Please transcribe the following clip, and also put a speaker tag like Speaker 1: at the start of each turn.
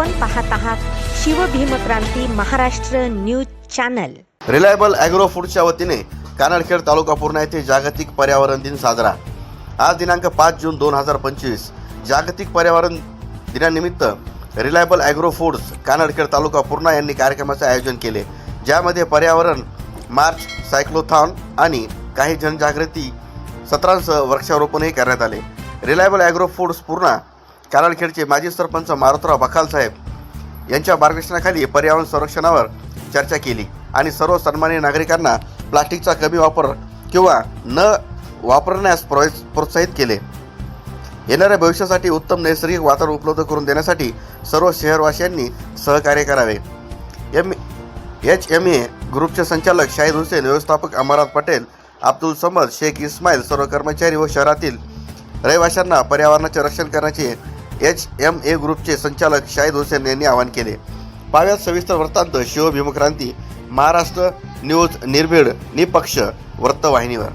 Speaker 1: आपण पाहत आहात Shivbhimkranti Maharashtra news channel.
Speaker 2: Reliable agro फूडच्या वतीने कानडखेड तालुका पूर्णा येथे जागतिक पर्यावरण दिन साजरा. आज दिनांक पाच जून दोन हजार पंचवीस. जागतिक पर्यावरण दिनानिमित्त रिलायबल अॅग्रो फूड्स कानडखेड तालुका पूर्णा यांनी कार्यक्रमाचे आयोजन केले. ज्यामध्ये पर्यावरण मार्च सायक्लोथॉन आणि काही जनजागृती सत्रांसह वृक्षारोपणही करण्यात आले. रिलायबल ॲग्रो फूड्स पूर्णा कारळखेडचे माजी सरपंच मारुतराव बखाल साहेब यांच्या मार्गदर्शनाखाली पर्यावरण संरक्षणावर चर्चा केली आणि सर्व सन्मान्य नागरिकांना प्लास्टिकचा कमी वापर किंवा न वापरण्यास प्रो प्रोत्साहित केले. येणाऱ्या भविष्यासाठी उत्तम नैसर्गिक वातावरण उपलब्ध करून देण्यासाठी सर्व शहरवासियांनी सहकार्य करावे. एम एच एम ए ग्रुपचे संचालक शाहिद हुसेन व्यवस्थापक अमरनाथ पटेल अब्दुल समद शेख इस्माईल सर्व कर्मचारी व शहरातील रहिवाशांना पर्यावरणाचे रक्षण करण्याचे एच एम ए ग्रुपचे संचालक शाहिद हुसेन यांनी आवाहन केले. पाव्यात सविस्तर वृत्तांत शिवभीमक्रांती महाराष्ट्र न्यूज निर्भीड निपक्ष वृत्तवाहिनीवर.